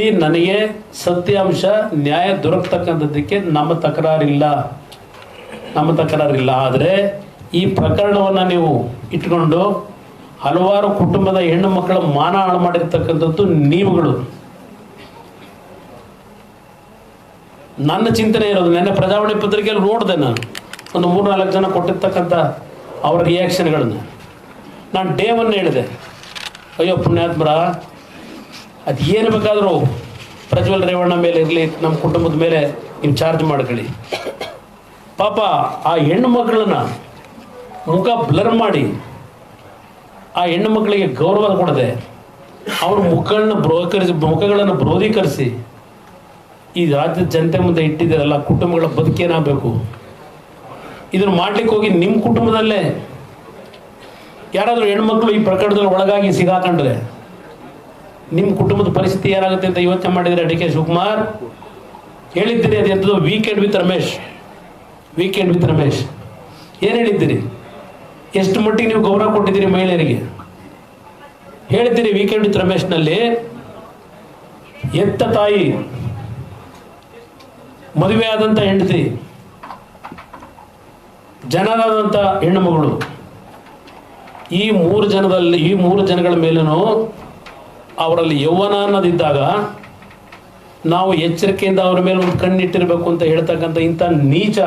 ಇಲ್ಲಿ ನನಗೆ ಸತ್ಯಾಂಶ ನ್ಯಾಯ ದೊರಕತಕ್ಕಂಥದ್ದಕ್ಕೆ ನಮ್ಮ ತಕರಾರಿಲ್ಲ. ನಮ್ಮ ತಕರಾರಿಲ್ಲ. ಆದರೆ ಈ ಪ್ರಕರಣವನ್ನು ನೀವು ಇಟ್ಕೊಂಡು ಹಲವಾರು ಕುಟುಂಬದ ಹೆಣ್ಣು ಮಕ್ಕಳ ಮಾನ ಹಾಳು ಮಾಡಿರ್ತಕ್ಕಂಥದ್ದು ನೀವುಗಳು. ನನ್ನ ಚಿಂತನೆ ಇರೋದು, ನೆನ್ನೆ ಪ್ರಜಾವಾಣಿ ಪತ್ರಿಕೆಯಲ್ಲಿ ನೋಡಿದೆ ನಾನು. ಒಂದು ಮೂರು ನಾಲ್ಕು ಜನ ಕೊಟ್ಟಿರ್ತಕ್ಕಂಥ ಅವರ ರಿಯಾಕ್ಷನ್ಗಳನ್ನು ನಾನು ಡೇ ಒನ್ ಹೇಳಿದೆ. ಅಯ್ಯೋ ಪುಣ್ಯಾತ್ಮರ ಅದು ಏನು ಬೇಕಾದರೂ ಪ್ರಜ್ವಲ್ ರೇವಣ್ಣ ಮೇಲೆ ಇರಲಿ ನಮ್ಮ ಕುಟುಂಬದ ಮೇಲೆ ನೀವು ಚಾರ್ಜ್ ಮಾಡ್ಕೊಳ್ಳಿ. ಪಾಪ ಆ ಹೆಣ್ಣು ಮಕ್ಕಳನ್ನ ಮುಖ ಬ್ಲರ್ ಮಾಡಿ ಆ ಹೆಣ್ಣು ಮಕ್ಕಳಿಗೆ ಗೌರವ ಕೊಡದೆ ಅವ್ರ ಮುಖಗಳನ್ನ ಬ್ರೋಕರಿಸಿ ಮುಖಗಳನ್ನು ಬ್ರೋಧೀಕರಿಸಿ ಈ ರಾಜ್ಯದ ಜನತೆ ಮುಂದೆ ಇಟ್ಟಿದ್ದೀರಲ್ಲ, ಕುಟುಂಬಗಳ ಬದುಕೇನಾಗಬೇಕು ಇದನ್ನು ಮಾಡ್ಲಿಕ್ಕೆ ಹೋಗಿ ನಿಮ್ಮ ಕುಟುಂಬದಲ್ಲೇ ಯಾರಾದರೂ ಹೆಣ್ಮಕ್ಳು ಈ ಪ್ರಕರಣದಲ್ಲಿ ಒಳಗಾಗಿ ಸಿಗಾಕೊಂಡ್ರೆ ನಿಮ್ಮ ಕುಟುಂಬದ ಪರಿಸ್ಥಿತಿ ಏನಾಗುತ್ತೆ ಅಂತ ಯೋಚನೆ ಮಾಡಿದರೆ ಡಿ ಕೆ ಶಿವಕುಮಾರ್, ಹೇಳಿದ್ದೀರಿ ಅದು ಎಂಥದ್ದು weekend with Ramesh weekend with Ramesh. ಏನು ಹೇಳಿದ್ದೀರಿ? ಎಷ್ಟು ಮಟ್ಟಿಗೆ ನೀವು ಗೌರವ ಕೊಟ್ಟಿದ್ದೀರಿ ಮಹಿಳೆಯರಿಗೆ? ಹೇಳಿದ್ದೀರಿ ವೀಕೆಂಡ್ ವಿತ್ ರಮೇಶ್ನಲ್ಲಿ, ಎತ್ತ ತಾಯಿ, ಮದುವೆ ಹೆಂಡತಿ ಜನರಾದಂಥ ಹೆಣ್ಣು ಮಗಳು ಈ ಮೂರು ಜನದಲ್ಲಿ, ಈ ಮೂರು ಜನಗಳ ಮೇಲೂ ಅವರಲ್ಲಿ ಯೌವನ ಅನ್ನೋದಿದ್ದಾಗ ನಾವು ಎಚ್ಚರಿಕೆಯಿಂದ ಅವರ ಮೇಲೆ ಒಂದು ಕಣ್ಣಿಟ್ಟಿರಬೇಕು ಅಂತ ಹೇಳ್ತಕ್ಕಂಥ ಇಂಥ ನೀಚ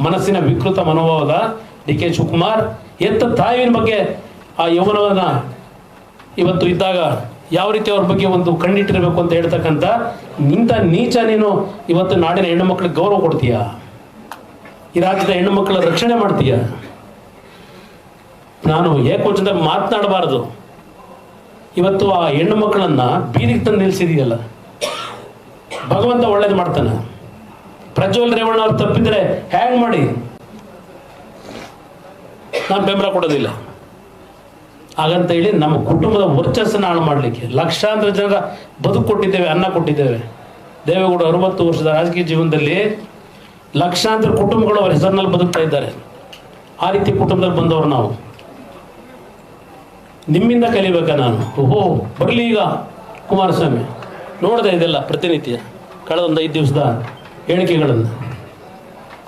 ಮನಸ್ಸಿನ ವಿಕೃತ ಮನೋಭಾವದ ಡಿ ಕೆ ಶಿವಕುಮಾರ್ ಎತ್ತ ತಾಯಿನ ಬಗ್ಗೆ ಆ ಯೌವನವನ್ನು ಇವತ್ತು ಇದ್ದಾಗ ಯಾವ ರೀತಿ ಅವ್ರ ಬಗ್ಗೆ ಒಂದು ಕಣ್ಣಿಟ್ಟಿರಬೇಕು ಅಂತ ಹೇಳ್ತಕ್ಕಂಥ ಇಂಥ ನೀಚ ನೀನು ಇವತ್ತು ನಾಡಿನ ಹೆಣ್ಣು ಮಕ್ಕಳಿಗೆ ಗೌರವ ಕೊಡ್ತೀಯಾ? ಈ ರಾಜ್ಯದ ಹೆಣ್ಣು ಮಕ್ಕಳ ರಕ್ಷಣೆ ಮಾಡ್ತೀಯ? ನಾನು ಏಕೋಚದ ಮಾತನಾಡಬಾರದು. ಇವತ್ತು ಆ ಹೆಣ್ಣು ಮಕ್ಕಳನ್ನ ಬೀದಿಗೆ ತಂದು ನಿಲ್ಸಿದೆಯಲ್ಲ ಭಗವಂತ ಒಳ್ಳೇದು ಮಾಡ್ತಾನೆ. ಪ್ರಜ್ವಲ್ ರೇವಣ್ಣ ಅವ್ರು ತಪ್ಪಿದ್ರೆ ಹ್ಯಾಂಗ್ ಮಾಡಿ. ನಾನು ಬೆಂಬಲ ಕೊಡೋದಿಲ್ಲ. ಹಾಗಂತ ಹೇಳಿ ನಮ್ಮ ಕುಟುಂಬದ ವರ್ಚಸ್ಸನ್ನು ಹಾಳು ಮಾಡಲಿಕ್ಕೆ ಲಕ್ಷಾಂತರ ಜನರ ಬದುಕು ಕೊಟ್ಟಿದ್ದೇವೆ, ಅನ್ನ ಕೊಟ್ಟಿದ್ದೇವೆ. ದೇವೇಗೌಡ ಅರವತ್ತು ವರ್ಷದ ರಾಜಕೀಯ ಜೀವನದಲ್ಲಿ ಲಕ್ಷಾಂತರ ಕುಟುಂಬಗಳು ಅವರ ಹೆಸರಿನಲ್ಲಿ ಬದುಕ್ತಾ ಇದ್ದಾರೆ. ಆ ರೀತಿ ಕುಟುಂಬದಲ್ಲಿ ಬಂದವರು ನಾವು. ನಿಮ್ಮಿಂದ ಕಲಿಬೇಕಾ ನಾನು. ಓಹೋ, ಬರಲಿ ಈಗ ಕುಮಾರಸ್ವಾಮಿ. ನೋಡಿದೆ ಇದೆಲ್ಲ ಪ್ರತಿನಿತ್ಯ ಕಳೆದ ಒಂದು ಐದು ದಿವಸದ ಹೇಳಿಕೆಗಳನ್ನು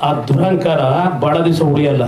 ಆ ದುರಹಂಕಾರ ಭಾಳ ದಿವಸ ಉಳಿಯಲ್ಲ.